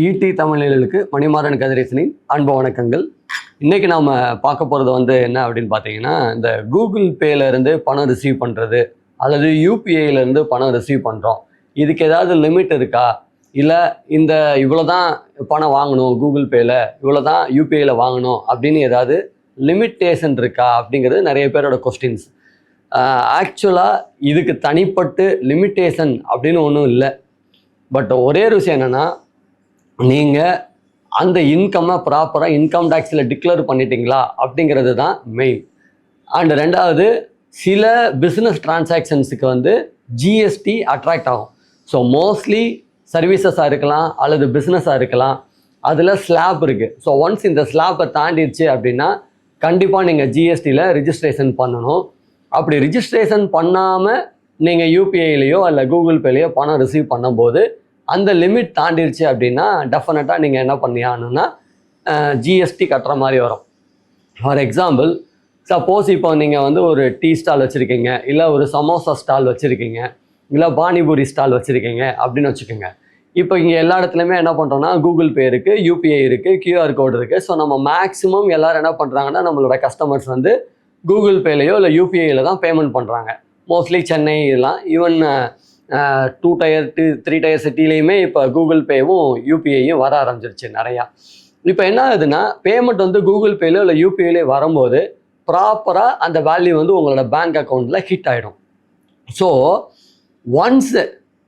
ED தமிழர்களுக்கு மணிமாறன் கதிரேசனின் அன்பு வணக்கங்கள். இன்றைக்கி நாம் பார்க்க போகிறது வந்து என்ன அப்படின்னு பார்த்தீங்கன்னா இந்த கூகுள் பேலேருந்து பணம் ரிசீவ் பண்ணுறது அல்லது யூபிஐலேருந்து பணம் ரிசீவ் பண்ணுறோம் இதுக்கு ஏதாவது லிமிட் இருக்கா? இல்லை இந்த இவ்வளோ தான் பணம் வாங்கணும் கூகுள் பேயில் இவ்வளோ தான் யூபிஐயில் வாங்கணும் அப்படின்னு ஏதாவது லிமிட்டேஷன் இருக்கா? அப்படிங்கிறது நிறைய பேரோட கொஸ்டின்ஸ் ஆக்சுவலாக இதுக்கு தனிப்பட்டு லிமிட்டேஷன் அப்படின்னு ஒன்றும் இல்லை. பட் ஒரே ஒரு விஷயம் என்னென்னா நீங்கள் அந்த இன்கம்மை ப்ராப்பராக இன்கம் டேக்ஸில் டிக்ளேர் பண்ணிட்டீங்களா? அப்படிங்கிறது தான் மெயின் அண்ட் ரெண்டாவது சில பிஸ்னஸ் டிரான்சாக்ஷன்ஸுக்கு வந்து ஜிஎஸ்டி அட்ராக்ட் ஆகும். ஸோ மோஸ்ட்லி சர்வீசஸாக இருக்கலாம் அல்லது பிஸ்னஸாக இருக்கலாம். அதில் ஸ்லாப் இருக்குது ஸோ ஒன்ஸ் இந்த ஸ்லாப்பை தாண்டிடுச்சு அப்படின்னா கண்டிப்பாக நீங்கள் ஜிஎஸ்டியில் ரிஜிஸ்ட்ரேஷன் பண்ணணும். அப்படி ரிஜிஸ்ட்ரேஷன் பண்ணாமல் நீங்கள் யூபிஐலேயோ அல்ல கூகுள் பேலேயோ பணம் ரிசீவ் பண்ணும்போது அந்த லிமிட் தாண்டிடுச்சு அப்படின்னா டெஃபினட்டாக நீங்கள் என்ன பண்ணியாகணும்னா ஜிஎஸ்டி கட்டுற மாதிரி வரும். ஃபார் எக்ஸாம்பிள் சப்போஸ் இப்போ நீங்கள் வந்து ஒரு டீ ஸ்டால் வச்சுருக்கீங்க இல்லை ஒரு சமோசா ஸ்டால் வச்சுருக்கீங்க இல்லை பானிபூரி ஸ்டால் வச்சுருக்கீங்க அப்படின்னு வச்சுக்கோங்க. இப்போ இங்கே எல்லா இடத்துலையுமே என்ன பண்ணுறோம்னா கூகுள் பே இருக்குது யூபிஐ இருக்குது கியூஆர் கோடு இருக்குது ஸோ நம்ம மேக்ஸிமம் எல்லோரும் என்ன பண்ணுறாங்கன்னா நம்மளோட கஸ்டமர்ஸ் வந்து கூகுள் பேலையோ இல்லை யூபிஐயில் தான் பேமெண்ட் பண்ணுறாங்க மோஸ்ட்லி சென்னை இதெல்லாம் even two tier two three tier சிட்டிலையுமே இப்போ கூகுள் பேவும் யூபிஐயும் வர ஆரம்பிச்சிருச்சு நிறையா. இப்போ என்ன ஆகுதுன்னா பேமெண்ட் வந்து கூகுள் பேலையோ இல்லை யூபிஐலேயோ வரும்போது ப்ராப்பராக அந்த வேல்யூ வந்து உங்களோட பேங்க் அக்கௌண்ட்டில் ஹிட் ஆகிடும் ஸோ ஒன்ஸ்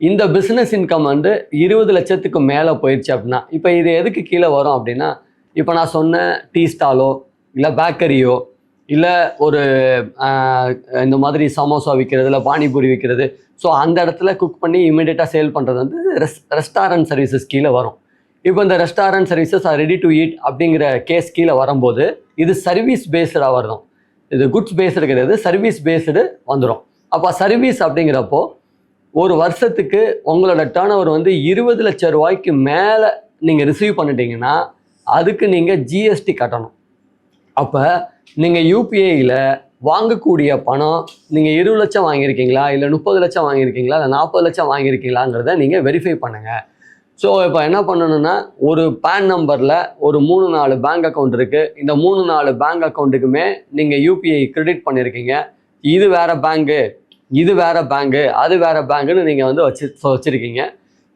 இந்த பிஸ்னஸ் இன்கம் வந்து இருபது லட்சத்துக்கு மேலே போயிடுச்சு அப்படின்னா இப்போ இது எதுக்கு கீழே வரும் அப்படின்னா இப்போ நான் சொன்ன டீ ஸ்டாலோ இல்லை பேக்கரியோ இல்லை ஒரு இந்த மாதிரி சமோசா விற்கிறது இல்லை பானிபூரி விற்கிறது ஸோ அந்த இடத்துல குக் பண்ணி இமீடியட்டாக சேல் பண்ணுறது வந்து ரெஸ் ரெஸ்டாரண்ட் சர்வீசஸ் கீழே வரும். இப்போ இந்த restaurant services are ready to eat அப்படிங்கிற கேஸ் கீழே வரும்போது இது சர்வீஸ் பேஸ்டாக வரும். இது குட்ஸ் பேஸ்டு கிடையாது சர்வீஸ் பேஸ்டு வந்துடும் அப்போ சர்வீஸ் அப்படிங்கிறப்போ ஒரு வருஷத்துக்கு உங்களோட டேர்ன் வந்து இருபது லட்சம் ரூபாய்க்கு மேலே நீங்கள் ரிசீவ் பண்ணிட்டீங்கன்னா அதுக்கு நீங்கள் ஜிஎஸ்டி கட்டணும். அப்போ நீங்கள் யூபிஐயில் வாங்கக்கூடிய பணம் நீங்கள் இருபது லட்சம் வாங்கியிருக்கீங்களா? இல்லை முப்பது லட்சம் வாங்கியிருக்கீங்களா? இல்லை நாற்பது லட்சம் வாங்கியிருக்கீங்களாங்கிறத நீங்கள் வெரிஃபை பண்ணுங்கள் ஸோ இப்போ என்ன பண்ணணும்னா ஒரு பேன் நம்பரில் ஒரு மூணு நாலு பேங்க் அக்கௌண்ட் இருக்குது இந்த மூணு நாலு பேங்க் அக்கௌண்ட்டுக்குமே நீங்கள் யூபிஐ கிரெடிட் பண்ணியிருக்கீங்க. இது வேறு பேங்க்கு இது வேறு பேங்கு அது வேறு பேங்க்குன்னு நீங்கள் வந்து வச்சு வச்சுருக்கீங்க.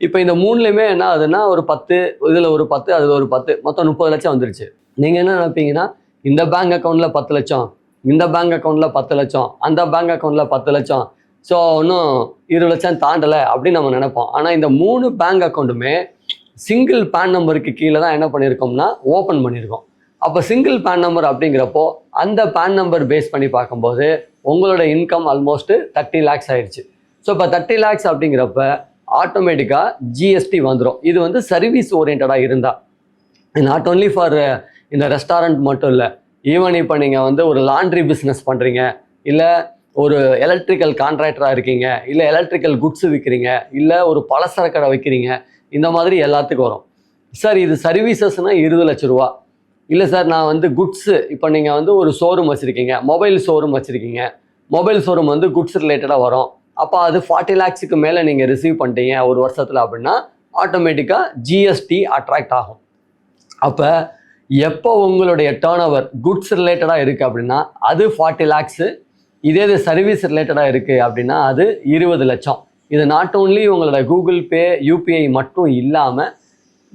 இப்போ இந்த மூணுலேயுமே என்ன ஆகுதுன்னா ஒரு பத்து இதில் ஒரு பத்து அதில் ஒரு பத்து மொத்தம் முப்பது லட்சம் வந்துருச்சு. நீங்கள் என்ன நினைப்பீங்கன்னா இந்த பேங்க் அக்கௌண்ட்டில் பத்து லட்சம் இந்த பேங்க் அக்கௌண்ட்டில் பத்து லட்சம் அந்த பேங்க் அக்கௌண்ட்டில் பத்து லட்சம். ஸோ இன்னும் இருபது லட்சம் தாண்டலை அப்படின்னு நம்ம நினைப்போம். ஆனால் இந்த மூணு பேங்க் அக்கௌண்ட்டுமே சிங்கிள் பேன் நம்பருக்கு கீழே தான் என்ன பண்ணியிருக்கோம்னா ஓப்பன் பண்ணியிருக்கோம் அப்போ சிங்கிள் பேன் நம்பர் அப்படிங்கிறப்போ அந்த பேன் நம்பர் பேஸ் பண்ணி பார்க்கும்போது உங்களோட இன்கம் ஆல்மோஸ்ட்டு தேர்ட்டி லேக்ஸ் ஆயிடுச்சு. ஸோ இப்போ தேர்ட்டி லேக்ஸ் அப்படிங்கிறப்ப ஆட்டோமேட்டிக்காக ஜிஎஸ்டி வந்துடும் இது வந்து சர்வீஸ் ஓரியன்டாக இருந்தால் நாட் ஓன்லி ஃபார் இந்த ரெஸ்டாரண்ட் மட்டும் இல்லை. ஈவன் இப்போ நீங்கள் வந்து ஒரு லாண்ட்ரி பிஸ்னஸ் பண்ணுறீங்க இல்லை ஒரு எலக்ட்ரிக்கல் கான்ட்ராக்டராக இருக்கீங்க இல்லை எலக்ட்ரிக்கல் குட்ஸு விற்கிறீங்க இல்லை ஒரு பலசரக்கடை வைக்கிறீங்க இந்த மாதிரி எல்லாத்துக்கும் வரும். சார் இது சர்வீசஸ்னால் இருபது லட்ச ரூபா. இல்லை சார் நான் வந்து குட்ஸு இப்போ நீங்கள் வந்து ஒரு ஷோரூம் வச்சுருக்கீங்க மொபைல் ஷோரூம் வச்சுருக்கீங்க மொபைல் ஷோரூம் வந்து குட்ஸ் ரிலேட்டடாக வரும். அப்போ அது ஃபார்ட்டி லேக்ஸுக்கு மேலே நீங்கள் ரிசீவ் பண்ணிட்டீங்க ஒரு வருஷத்தில் அப்படின்னா ஆட்டோமேட்டிக்காக ஜிஎஸ்டி அட்ராக்ட் ஆகும். அப்போ எப்போ உங்களுடைய டேர்ன் ஓவர் குட்ஸ் ரிலேட்டடாக இருக்குது அப்படின்னா அது ஃபார்ட்டி லேக்ஸு இதே இது சர்வீஸ் ரிலேட்டடாக இருக்குது அப்படின்னா அது இருபது லட்சம். இது நாட் ஓன்லி உங்களோட கூகுள் பே யூபிஐ மட்டும் இல்லாமல்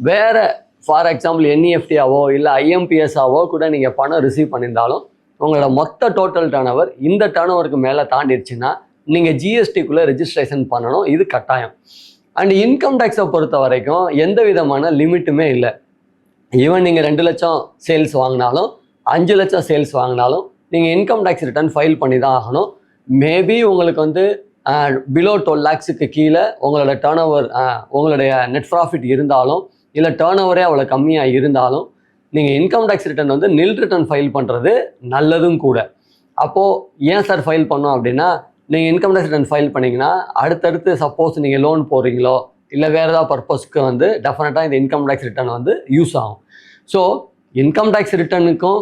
வேறு ஃபார் எக்ஸாம்பிள் என்இஎஃப்டியாவோ இல்லை ஐஎம்பிஎஸ்ஸாவோ கூட நீங்கள் பணம் ரிசீவ் பண்ணியிருந்தாலும் உங்களோட மொத்த டோட்டல் டேர்ன் ஓவர் இந்த டேர்ன் ஓவருக்கு மேலே தாண்டிடுச்சுன்னா நீங்கள் ஜிஎஸ்டிக்குள்ளே ரெஜிஸ்ட்ரேஷன் பண்ணணும். இது கட்டாயம். அண்ட் இன்கம் டேக்ஸை பொறுத்த வரைக்கும் எந்த விதமான லிமிட்டுமே இல்லை. ஈவன் நீங்கள் ரெண்டு லட்சம் சேல்ஸ் வாங்கினாலும் அஞ்சு லட்சம் சேல்ஸ் வாங்கினாலும் நீங்கள் இன்கம் டேக்ஸ் ரிட்டர்ன் ஃபைல் பண்ணி தான் ஆகணும். மேபி உங்களுக்கு வந்து பிலோ டுவெல் லேக்ஸுக்கு கீழே உங்களோட டேர்ன் ஓவர் உங்களுடைய நெட் ப்ராஃபிட் இருந்தாலும் இல்லை டேர்ன் ஓவரே அவ்வளோ கம்மியாக இருந்தாலும் நீங்கள் இன்கம் டேக்ஸ் ரிட்டர்ன் வந்து நில் ரிட்டர்ன் ஃபைல் பண்ணுறது நல்லதும் கூட. அப்போது ஏன் சார் ஃபைல் பண்ணோம் அப்படின்னா நீங்கள் இன்கம் டேக்ஸ் ரிட்டர்ன் ஃபைல் பண்ணிங்கன்னா அடுத்தடுத்து சப்போஸ் நீங்கள் லோன் போகிறீங்களோ இல்லை வேறு ஏதாவது பர்பஸ்க்கு வந்து டெஃபினட்டாக இந்த இன்கம் டேக்ஸ் ரிட்டர்ன் வந்து யூஸ் ஆகும். ஸோ இன்கம் டேக்ஸ் ரிட்டர்னுக்கும்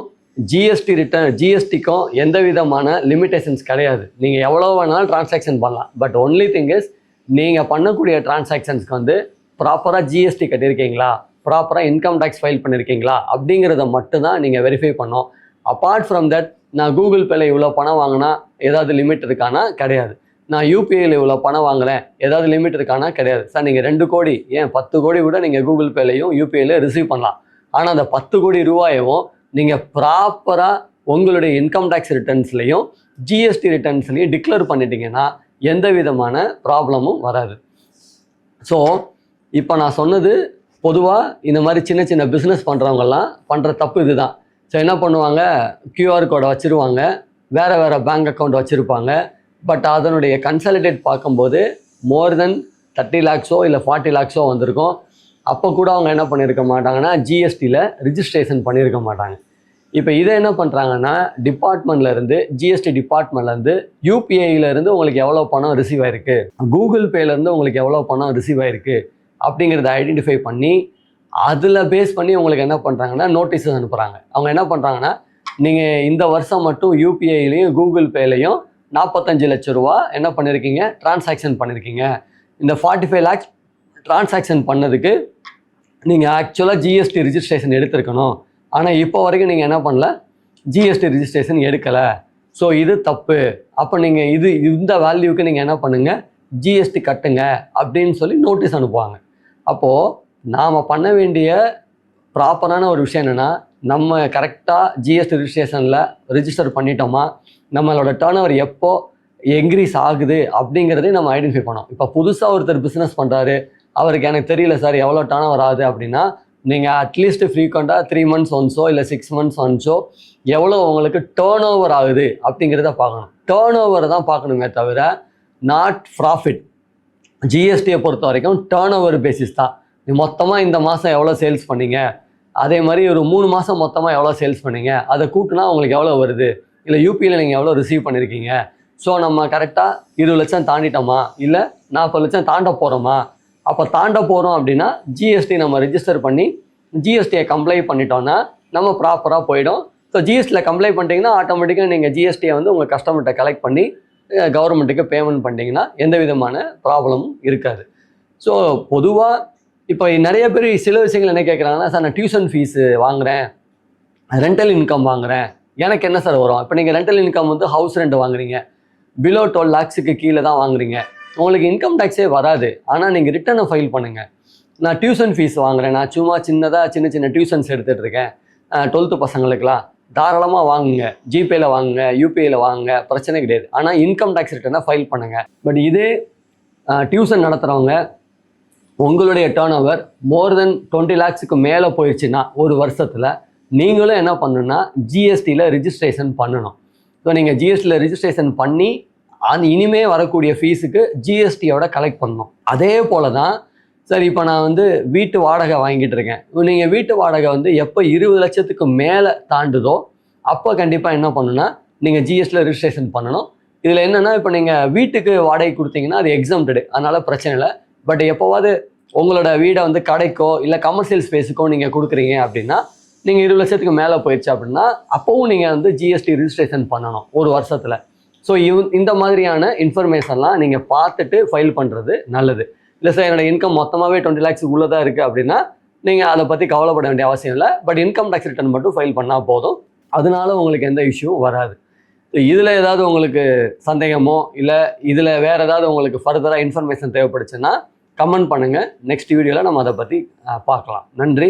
ஜிஎஸ்டி ரிட்டர்ன் ஜிஎஸ்டிக்கும் எந்த விதமான லிமிடேஷன்ஸ் கிடையாது. நீங்கள் எவ்வளோ வேணாலும் டிரான்சாக்ஷன் பண்ணலாம். பட் ஒன்லி திங் இஸ் நீங்கள் பண்ணக்கூடிய டிரான்சாக்ஷன்ஸ்க்கு வந்து ப்ராப்பராக ஜிஎஸ்டி கட்டியிருக்கீங்களா? ப்ராப்பராக இன்கம் டேக்ஸ் ஃபைல் பண்ணியிருக்கீங்களா? அப்படிங்கிறத மட்டும்தான் நீங்கள் வெரிஃபை பண்ணோம் அப்பார்ட் ஃப்ரம் தட் நான் கூகுள் பேல இவ்வளோ பணம் வாங்கினா ஏதாவது லிமிட் இருக்கானா? கிடையாது. நான் யூபிஐயில் இவ்வளோ பணம் வாங்குறேன் ஏதாவது லிமிட் இருக்கானா? கிடையாது. சார் நீங்கள் ரெண்டு கோடி ஏன் பத்து கோடி கூட நீங்கள் கூகுள் பேலையும் யூபிஐல ரிசீவ் பண்ணலாம். ஆனால் அந்த பத்து கோடி ரூபாயவும் நீங்கள் ப்ராப்பராக உங்களுடைய இன்கம் டேக்ஸ் ரிட்டர்ன்ஸ்லையும் ஜிஎஸ்டி ரிட்டர்ன்ஸ்லையும் டிக்ளேர் பண்ணிட்டீங்கன்னா எந்த விதமான ப்ராப்ளமும் வராது. ஸோ இப்போ நான் சொன்னது பொதுவாக இந்த மாதிரி சின்ன சின்ன பிஸ்னஸ் பண்ணுறவங்கெல்லாம் பண்ணுற தப்பு இதுதான். ஸோ என்ன பண்ணுவாங்க? கியூஆர் கோடை வச்சுருவாங்க. வேறு வேறு பேங்க் அக்கௌண்ட் வச்சுருப்பாங்க. பட் அதனுடைய கன்சாலிடேட் பார்க்கும்போது மோர் தென் தேர்ட்டி லேக்ஸோ இல்லை ஃபார்ட்டி லேக்ஸோ வந்திருக்கும். அப்போ கூட அவங்க என்ன பண்ணியிருக்க மாட்டாங்கன்னா ஜிஎஸ்டியில் ரிஜிஸ்ட்ரேஷன் பண்ணியிருக்க மாட்டாங்க. இப்போ இதை என்ன பண்ணுறாங்கன்னா டிபார்ட்மெண்ட்லேருந்து ஜிஎஸ்டி டிபார்ட்மெண்ட்லேருந்து யூபிஐலேருந்து உங்களுக்கு எவ்வளோ பணம் ரிசீவ் ஆயிருக்கு? கூகுள் பேலேருந்து உங்களுக்கு எவ்வளோ பணம் ரிசீவ் ஆயிருக்கு? அப்படிங்கிறத ஐடென்டிஃபை பண்ணி அதில் பேஸ் பண்ணி உங்களுக்கு என்ன பண்ணுறாங்கன்னா நோட்டீஸஸ் அனுப்புகிறாங்க அவங்க என்ன பண்ணுறாங்கன்னா நீங்கள் இந்த வருஷம் மட்டும் யூபிஐலையும் கூகுள் பேலையும் நாற்பத்தஞ்சு லட்ச ரூபா. என்ன பண்ணியிருக்கீங்க டிரான்சாக்ஷன் பண்ணியிருக்கீங்க இந்த ஃபார்ட்டி ஃபைவ் லேக்ஸ் டிரான்சாக்ஷன் பண்ணதுக்கு நீங்கள் ஆக்சுவலாக ஜிஎஸ்டி ரிஜிஸ்ட்ரேஷன் எடுத்திருக்கணும். ஆனால் இப்போ வரைக்கும் நீங்கள் என்ன பண்ணல? ஜிஎஸ்டி ரிஜிஸ்ட்ரேஷன் எடுக்கலை. ஸோ இது தப்பு. அப்போ நீங்கள் இது இந்த வேல்யூக்கு நீங்கள் என்ன பண்ணுங்கள் ஜிஎஸ்டி கட்டுங்க அப்படின்னு சொல்லி நோட்டீஸ் அனுப்புவாங்க. அப்போது நாம் பண்ண வேண்டிய ப்ராப்பரான ஒரு விஷயம் என்னென்னா நம்ம கரெக்டாக ஜிஎஸ்டி ரிஜிஸ்ட்ரேஷனில் ரிஜிஸ்டர் பண்ணிட்டோமா நம்மளோட டேர்ன் ஓவர் எப்போ என்க்ரீஸ் ஆகுது அப்படிங்கிறதையும் நம்ம ஐடென்டிஃபை பண்ணோம் இப்போ புதுசாக ஒருத்தர் பிஸ்னஸ் பண்ணுறாரு அவருக்கு எனக்கு தெரியல சார் எவ்வளோ டேர்ன் ஓவர் ஆகுது அப்படின்னா நீங்கள் அட்லீஸ்ட் ஃப்ரீக்வெண்ட்டாக த்ரீ மந்த்ஸ் ஒன்ஸோ இல்லை சிக்ஸ் மந்த்ஸ் ஒன்ஸோ எவ்வளோ உங்களுக்கு டேர்ன் ஓவர் ஆகுது அப்படிங்கிறத பார்க்கணும். டேர்ன் ஓவர் தான் பார்க்கணுமே தவிர நாட் ப்ராஃபிட் ஜிஎஸ்டியை பொறுத்த வரைக்கும் டேர்ன் ஓவர் பேசிஸ் தான் மொத்தமாக இந்த மாதம் எவ்வளோ சேல்ஸ் பண்ணீங்க அதே மாதிரி ஒரு மூணு மாதம் மொத்தமாக எவ்வளோ சேல்ஸ் பண்ணீங்க? அதை கூட்டினா உங்களுக்கு எவ்வளோ வருது? இல்லை யூபியில் நீங்கள் எவ்வளோ ரிசீவ் பண்ணியிருக்கீங்க ஸோ நம்ம கரெக்டாக இருபது லட்சம் தாண்டிட்டோமா? இல்லை நாற்பது லட்சம் தாண்ட போகிறோமா அப்போ தாண்ட போகிறோம் அப்படின்னா ஜிஎஸ்டி நம்ம ரிஜிஸ்டர் பண்ணி ஜிஎஸ்டியை கம்ப்ளை பண்ணிட்டோன்னா நம்ம ப்ராப்பராக போயிடும். ஸோ ஜிஎஸ்டியில் கம்ப்ளை பண்ணிட்டீங்கன்னா ஆட்டோமேட்டிக்காக நீங்கள் ஜிஎஸ்டியை வந்து உங்கள் கஸ்டமர்கிட்ட கலெக்ட் பண்ணி கவர்மெண்ட்டுக்கு பேமெண்ட் பண்ணிட்டீங்கன்னா எந்த விதமான ப்ராப்ளமும் இருக்காது. ஸோ பொதுவாக இப்போ நிறைய பேர் சில விஷயங்கள் என்ன கேட்குறாங்கன்னா சார் நான் டியூஷன் ஃபீஸு வாங்குறேன். ரெண்டல் இன்கம் வாங்குறேன். எனக்கு என்ன சார் வரும்? இப்போ நீங்கள் ரெண்டல் இன்கம் வந்து ஹவுஸ் ரெண்ட் வாங்குறீங்க. பிலோ டுவெல் லேக்ஸுக்கு கீழே தான் வாங்குறீங்க. உங்களுக்கு இன்கம் டேக்ஸே வராது. ஆனால் நீங்கள் ரிட்டனை ஃபைல் பண்ணுங்கள் நான் டியூஷன் ஃபீஸ் வாங்குறேன். நான் சும்மா சின்னதாக சின்ன சின்ன டியூஷன்ஸ் எடுத்துகிட்டு இருக்கேன். டுவெல்த்து பசங்களுக்குலாம் தாராளமாக வாங்குங்க. ஜிபேயில் வாங்குங்க யூபிஐயில் வாங்குங்க. பிரச்சனை கிடையாது. ஆனால் இன்கம் டேக்ஸ் ரிட்டர்னை ஃபைல் பண்ணுங்கள் பட் இதே டியூஷன் நடத்துகிறவங்க உங்களுடைய turnover more than twenty லேக்ஸுக்கு மேலே போயிடுச்சுன்னா ஒரு வருஷத்தில் நீங்களும் என்ன பண்ணணும்னா ஜிஎஸ்டியில் ரிஜிஸ்ட்ரேஷன் பண்ணணும். ஸோ நீங்கள் ஜிஎஸ்டியில் ரிஜிஸ்ட்ரேஷன் பண்ணி அது இனிமே வரக்கூடிய ஃபீஸுக்கு ஜிஎஸ்டியோட கலெக்ட் பண்ணணும். அதே போல தான் சார் இப்போ நான் வந்து வீட்டு வாடகை வாங்கிட்டு இருக்கேன். நீங்கள் வீட்டு வாடகை வந்து எப்போ இருபது லட்சத்துக்கு மேலே தாண்டுதோ அப்போ கண்டிப்பாக என்ன பண்ணணும்னா நீங்கள் ஜிஎஸ்டியில் ரிஜிஸ்ட்ரேஷன் பண்ணணும். இதில் என்னென்னா இப்போ நீங்கள் வீட்டுக்கு வாடகை கொடுத்தீங்கன்னா அது எக்ஸாம்டு அதனால் பிரச்சனை இல்லை. பட் எப்போவாது உங்களோட வீடை வந்து கடைக்கோ இல்லை கமர்ஷியல் ஸ்பேஸுக்கோ நீங்கள் கொடுக்குறீங்க அப்படின்னா நீங்கள் இருபது லட்சத்துக்கு மேலே போயிடுச்சு அப்படின்னா அப்போவும் நீங்கள் வந்து ஜிஎஸ்டி ரிஜிஸ்ட்ரேஷன் பண்ணணும் ஒரு வருஷத்தில். ஸோ இவ் இந்த மாதிரியான இன்ஃபர்மேஷன்லாம் நீங்கள் பார்த்துட்டு ஃபைல் பண்ணுறது நல்லது. இல்லை சார் என்னோடய இன்கம் மொத்தமாகவே டுவெண்ட்டி லேக்ஸ் தான் இருக்குது அப்படின்னா நீங்கள் அதை பற்றி கவலைப்பட வேண்டிய அவசியம் இல்லை. பட் இன்கம் டேக்ஸ் ரிட்டர்ன் மட்டும் ஃபைல் பண்ணால் போதும். அதனால உங்களுக்கு எந்த இஷ்யூவும் வராது. இதில் ஏதாவது உங்களுக்கு சந்தேகமோ இல்லை இதில் வேறு ஏதாவது உங்களுக்கு ஃபர்தராக இன்ஃபர்மேஷன் தேவைப்படுச்சுன்னா கமெண்ட் பண்ணுங்கள் நெக்ஸ்ட் வீடியோவில் நம்ம அதை பற்றி பார்க்கலாம். நன்றி.